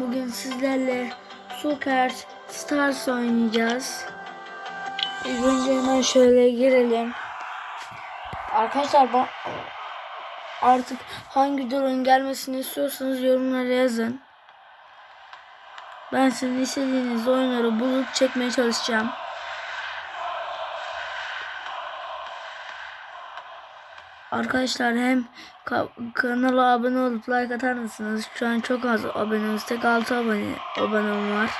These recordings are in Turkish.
Bugün sizlerle Super Stars oynayacağız. İlk önce hemen şöyle girelim. Arkadaşlar ba- artık hangi durun gelmesini istiyorsanız yorumlara yazın. Ben sizin istediğiniz oyunları bulup çekmeye çalışacağım. Arkadaşlar hem ka- kanala abone olup like atar mısınız? Şu an çok az abonemiz. Tek 6 abone abonem var.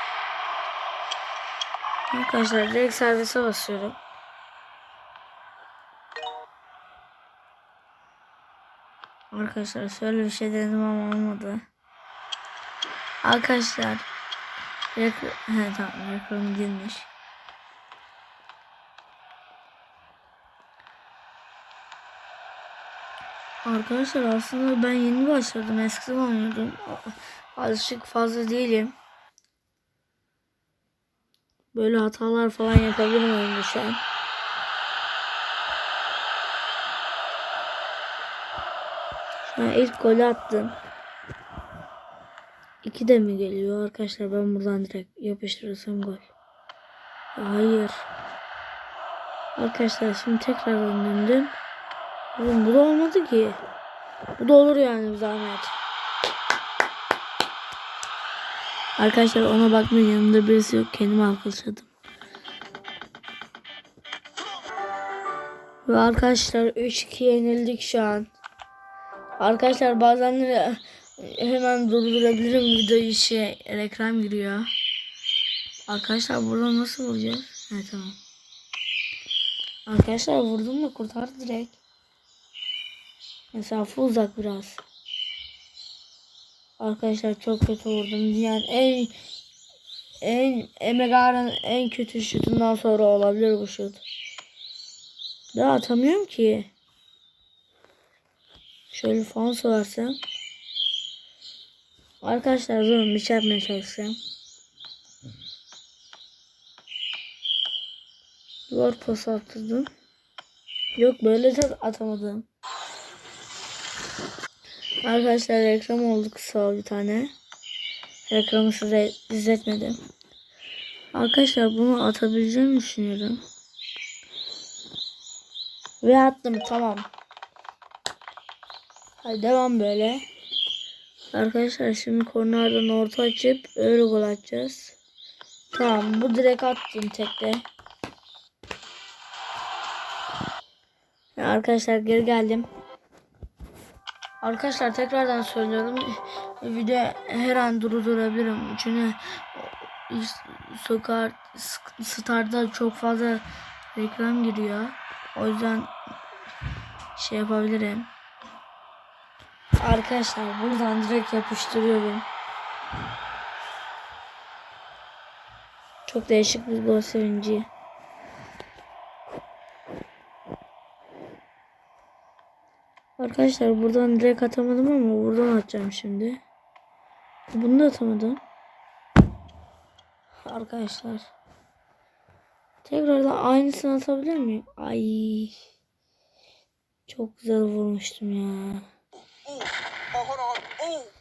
Arkadaşlar direkt servise basıyorum. Arkadaşlar şöyle bir şey denedim ama olmadı. Arkadaşlar reklam, he tamam reklam girmiş. Arkadaşlar aslında ben yeni başladım. Eskiden oynuyordum. Alışık fazla değilim. Böyle hatalar falan yapabilirim oyunda şu an. Şu an ilk golü attım. İki de mi geliyor arkadaşlar ben buradan direkt yapıştırırsam gol. Hayır. Arkadaşlar şimdi tekrar döndüm. Oğlum bu da olmadı ki. Bu da olur yani zahmet. Arkadaşlar ona bakmayın yanımda birisi yok. Kendimi alkışladım. Ve arkadaşlar 3-2 yenildik şu an. Arkadaşlar bazen hemen durdurabilirim videoyu şey reklam giriyor. Arkadaşlar burada nasıl vuracağız? Evet tamam. Arkadaşlar vurdum mu kurtardı direkt. Mesafe uzak biraz. Arkadaşlar çok kötü vurdum. Yani en en Emegar'ın en kötü şutundan sonra olabilir bu şut. Daha atamıyorum ki. Şöyle falan sorarsam. Arkadaşlar durun bir şey yapmaya çalışacağım. Duvar pası attırdım. Yok böyle de atamadım. Arkadaşlar reklam oldu kısa bir tane. Reklamı size izletmedim. Arkadaşlar bunu atabileceğimi düşünüyorum. Ve attım tamam. Hadi devam böyle. Arkadaşlar şimdi kornerden orta açıp öyle gol atacağız. Tamam bu direkt attım tekte. Arkadaşlar geri geldim. Arkadaşlar tekrardan söylüyorum. Video her an durdurabilirim. Çünkü sokar starda çok fazla reklam giriyor. O yüzden şey yapabilirim. Arkadaşlar buradan direkt yapıştırıyorum. Çok değişik bir gol sevinci. Arkadaşlar buradan direkt atamadım ama buradan atacağım şimdi. Bunu da atamadım. Arkadaşlar. Tekrardan aynısını atabilir miyim? Ay. Çok güzel vurmuştum ya.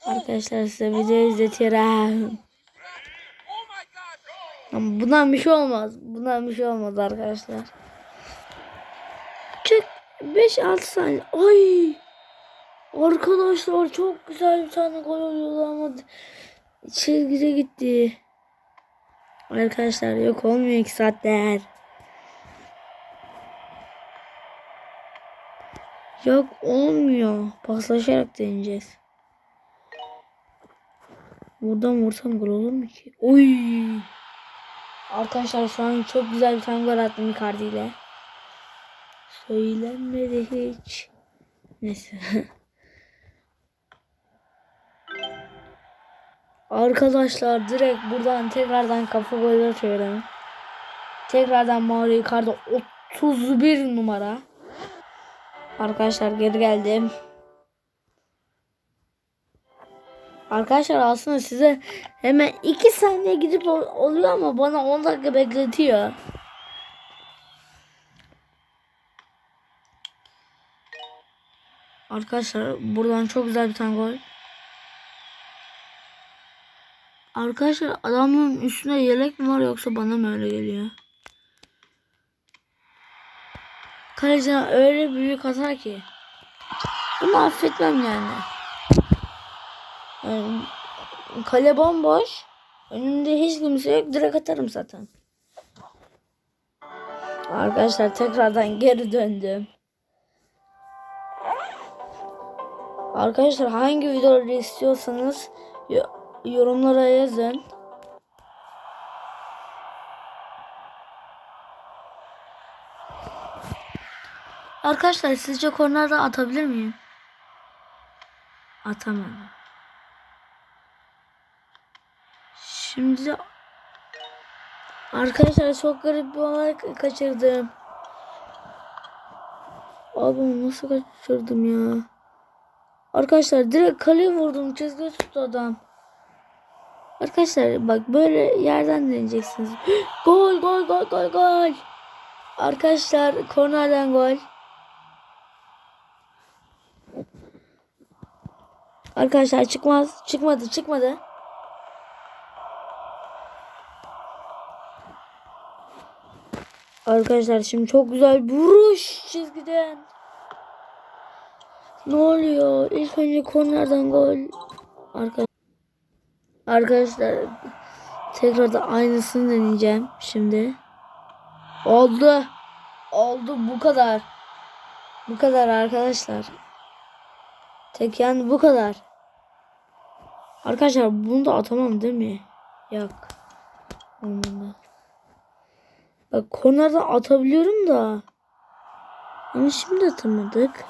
Arkadaşlar size video izletiyorum. Ama bundan bir şey olmaz. Bundan bir şey olmaz arkadaşlar. Çık. 5-6 saniye. Ay. Arkadaşlar çok güzel bir tane gol oluyordu ama çizgide gitti. Arkadaşlar yok olmuyor 2 saatler. Yok olmuyor. Paslaşarak deneyeceğiz. Buradan vursam gol olur mu ki? Oy. Arkadaşlar şu an çok güzel bir tane gol attım Icardi ile. Söylenmedi hiç. Neyse. Arkadaşlar direkt buradan tekrardan kafa golü atıyorum. Tekrardan Mario Icardi 31 numara. Arkadaşlar geri geldim. Arkadaşlar aslında size hemen 2 saniye gidip oluyor ama bana 10 dakika bekletiyor. Arkadaşlar buradan çok güzel bir tane gol. Arkadaşlar adamın üstünde yelek mi var yoksa bana mı öyle geliyor? Kaleci öyle büyük atar ki. Bunu affetmem yani. yani kale bomboş. Önümde hiç kimse yok. Direkt atarım zaten. Arkadaşlar tekrardan geri döndüm. Arkadaşlar hangi videoları istiyorsanız yo- yorumlara yazın. Arkadaşlar sizce kornerden atabilir miyim? Atamam. Şimdi Arkadaşlar çok garip bir olay ka- kaçırdım. Abi nasıl kaçırdım ya? Arkadaşlar direkt kaleye vurdum. Çizgi tuttu adam. Arkadaşlar bak böyle yerden deneyeceksiniz. gol gol gol gol gol. Arkadaşlar kornerden gol. Arkadaşlar çıkmaz. Çıkmadı çıkmadı. Arkadaşlar şimdi çok güzel bir vuruş çizgiden. Ne oluyor? İlk önce kornerden gol. Arka Arkadaşlar tekrar da aynısını deneyeceğim şimdi. Oldu. Oldu bu kadar. Bu kadar arkadaşlar. Tek yani bu kadar. Arkadaşlar bunu da atamam değil mi? Yok. Olmadı. Bak kornerden atabiliyorum da. Ama şimdi atamadık.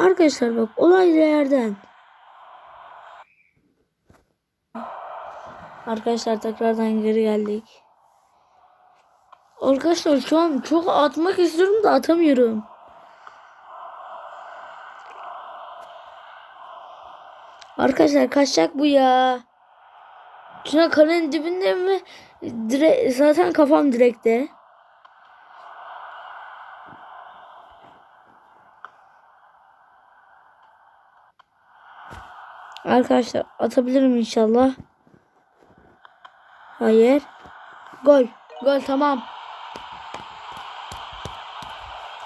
Arkadaşlar bak olay yerden. Arkadaşlar tekrardan geri geldik. Arkadaşlar şu an çok atmak istiyorum da atamıyorum. Arkadaşlar kaçacak bu ya. Şuna kalenin dibinde mi? Dire zaten kafam direkte. Arkadaşlar atabilirim inşallah. Hayır. Gol. Gol tamam.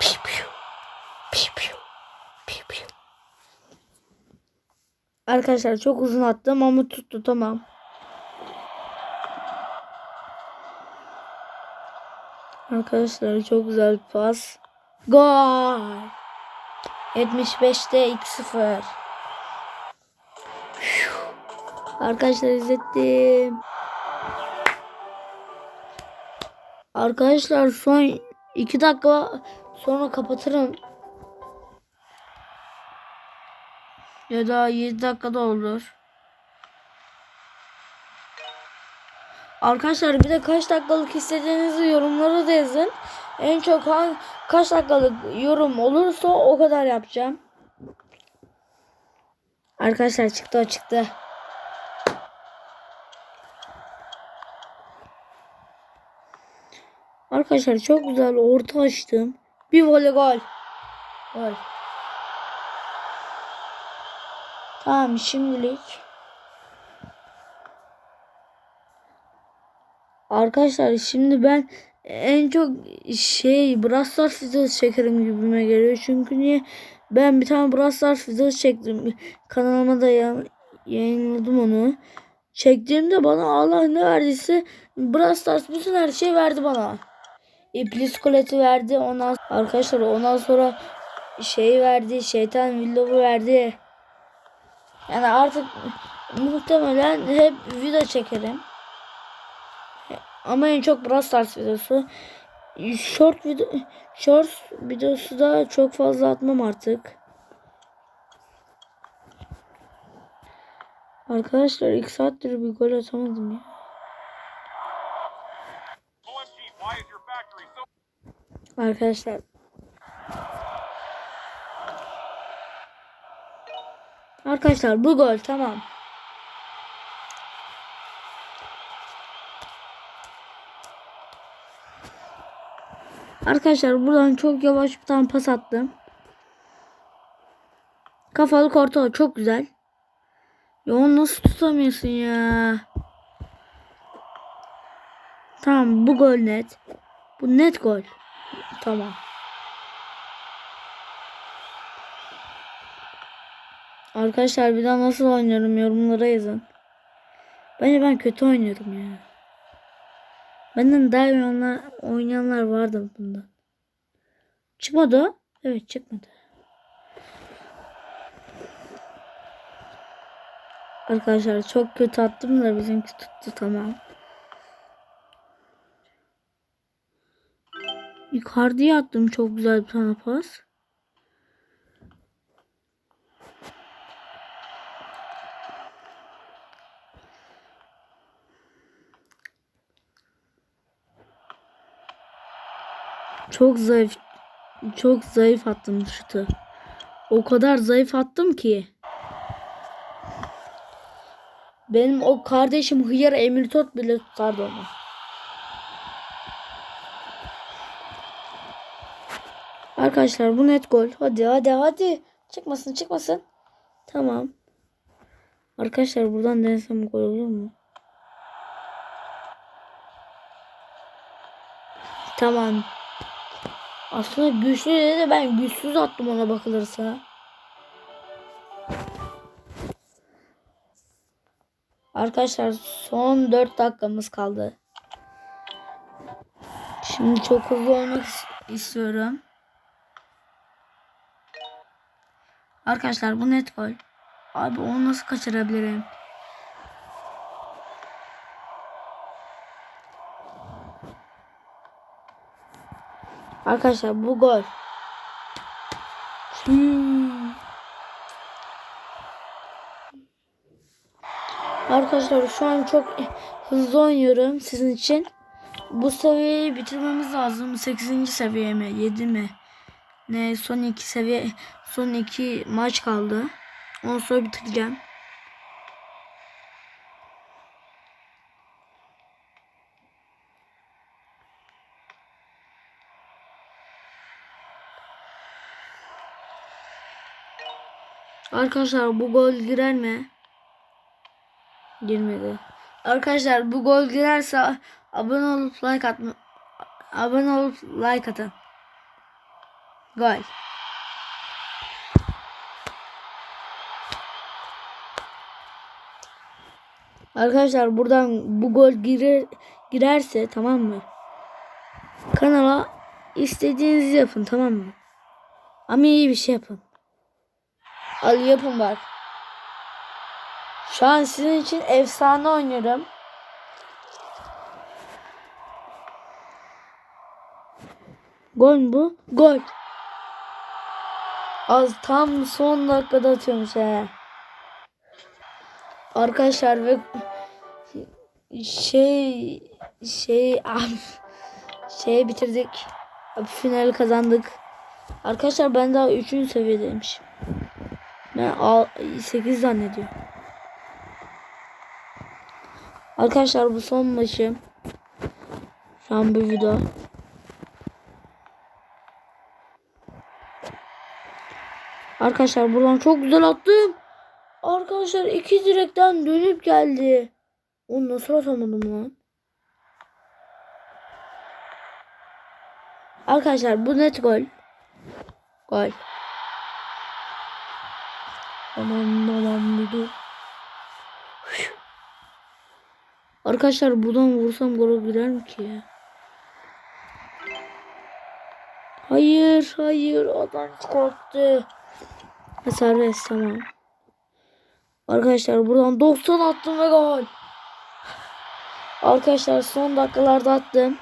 Piu piu. Piu piu. Arkadaşlar çok uzun attım ama tuttu tamam. Arkadaşlar çok güzel pas. Gol. 75'te 2-0. Arkadaşlar izlettim. Arkadaşlar son 2 dakika sonra kapatırım. Ya da 7 dakikada olur. Arkadaşlar bir de kaç dakikalık istediğinizi yorumlara da yazın. En çok hangi, kaç dakikalık yorum olursa o kadar yapacağım. Arkadaşlar çıktı o çıktı. Arkadaşlar çok güzel orta açtım. Bir voley gol. Gol. Tamam şimdilik. Arkadaşlar şimdi ben en çok şey Brawl Stars videosu çekerim gibime geliyor. Çünkü niye? Ben bir tane Brawl Stars videosu çektim. Kanalıma da ya- yayınladım onu. Çektiğimde bana Allah ne verdiyse Brawl Stars bütün her şeyi verdi bana. İblis kuleti verdi. Ondan arkadaşlar ondan sonra şey verdi. Şeytan Willow'u verdi. Yani artık muhtemelen hep video çekerim. Ama en çok Brawl Stars videosu. Short video short videosu da çok fazla atmam artık. Arkadaşlar ilk saattir bir gol atamadım ya. Arkadaşlar. Arkadaşlar bu gol tamam. Arkadaşlar buradan çok yavaş bir tane pas attım. Kafalı orta çok güzel. Ya onu nasıl tutamıyorsun ya? Tamam bu gol net. Bu net gol. Tamam. Arkadaşlar bir daha nasıl oynuyorum yorumlara yazın. Bence ben kötü oynuyorum ya. Benden daha iyi oynayanlar, oynayanlar vardı bunda. Çıkmadı. Evet çıkmadı. Arkadaşlar çok kötü attım da bizimki tuttu tamam. Yukarıya attım çok güzel bir tane pas. Çok zayıf çok zayıf attım şutu. O kadar zayıf attım ki. Benim o kardeşim Hıyar Emir Tot bile tutardı onu. Arkadaşlar bu net gol. Hadi hadi hadi. Çıkmasın çıkmasın. Tamam. Arkadaşlar buradan denesem gol olur mu? Tamam. Aslında güçlü dedi de ben güçsüz attım ona bakılırsa. Arkadaşlar son 4 dakikamız kaldı. Şimdi çok hızlı olmak is- istiyorum. Arkadaşlar bu net gol. Abi onu nasıl kaçırabilirim? Arkadaşlar bu gol. Hmm. Arkadaşlar şu an çok hızlı oynuyorum sizin için. Bu seviyeyi bitirmemiz lazım. 8. seviye mi? 7 mi? Ne son iki seviye son iki maç kaldı. Ondan sonra bitireceğim. Arkadaşlar bu gol girer mi? Girmedi. Arkadaşlar bu gol girerse abone olup like atma abone olup like atın. Gol. Arkadaşlar buradan bu gol girer girerse tamam mı? Kanala istediğinizi yapın tamam mı? Ama iyi bir şey yapın. Al yapın bak. Şu an sizin için efsane oynuyorum. Gol bu? Gol. Az tam son dakikada atıyormuş he. Arkadaşlar ve şey şey abi şey bitirdik. Finali kazandık. Arkadaşlar ben daha 3. seviyedeymişim. Ben 8 zannediyorum. Arkadaşlar bu son maçım. Şu an bu video. Arkadaşlar buradan çok güzel attım. Arkadaşlar iki direkten dönüp geldi. Onu nasıl atamadım lan? Arkadaşlar bu net gol. Gol. Aman aman bir dur. Arkadaşlar buradan vursam gol girer mi ki? Hayır hayır adam korktu. Serbest tamam. Arkadaşlar buradan 90 attım ve gol. Arkadaşlar son dakikalarda attım.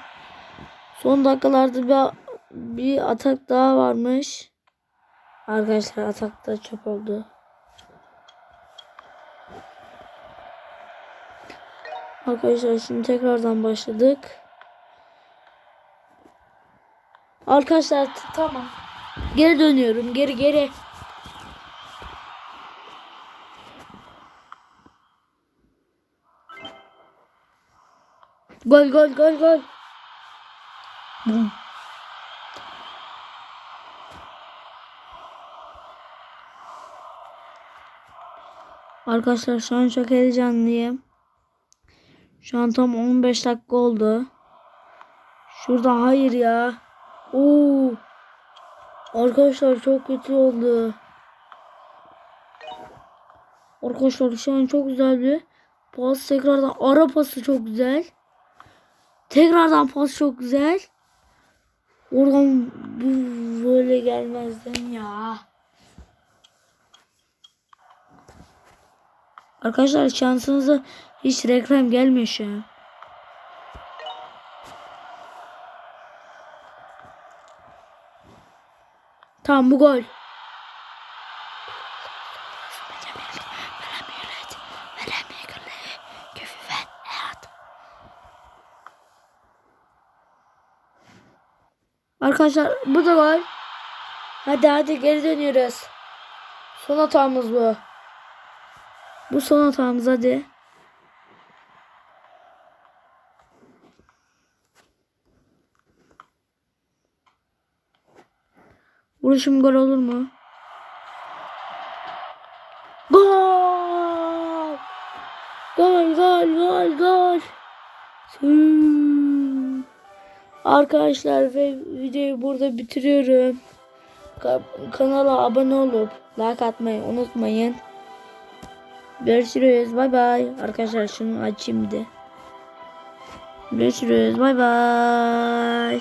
Son dakikalarda bir, bir atak daha varmış. Arkadaşlar atak da çöp oldu. Arkadaşlar şimdi tekrardan başladık. Arkadaşlar tamam. Geri dönüyorum. Geri geri. Gol gol gol gol. Bum. Arkadaşlar şu an çok heyecanlıyım. Şu an tam 15 dakika oldu. Şurada hayır ya. Oo. Arkadaşlar çok kötü oldu. Arkadaşlar şu an çok güzel bir pas tekrardan ara pası çok güzel. Tekrardan pas çok güzel. Oradan böyle gelmezden ya. Arkadaşlar şansınıza hiç reklam gelmiyor şu an. Tamam bu gol. Arkadaşlar bu da gol. Hadi hadi geri dönüyoruz. Son hatamız bu. Bu son hatamız hadi. Vuruşum gol olur mu? Gol! Gol gol gol gol. Süüü. Arkadaşlar ve videoyu burada bitiriyorum. Ka- kanala abone olup like atmayı unutmayın. Görüşürüz. Bay bay. Arkadaşlar şunu açayım bir de. Görüşürüz. Bay bay.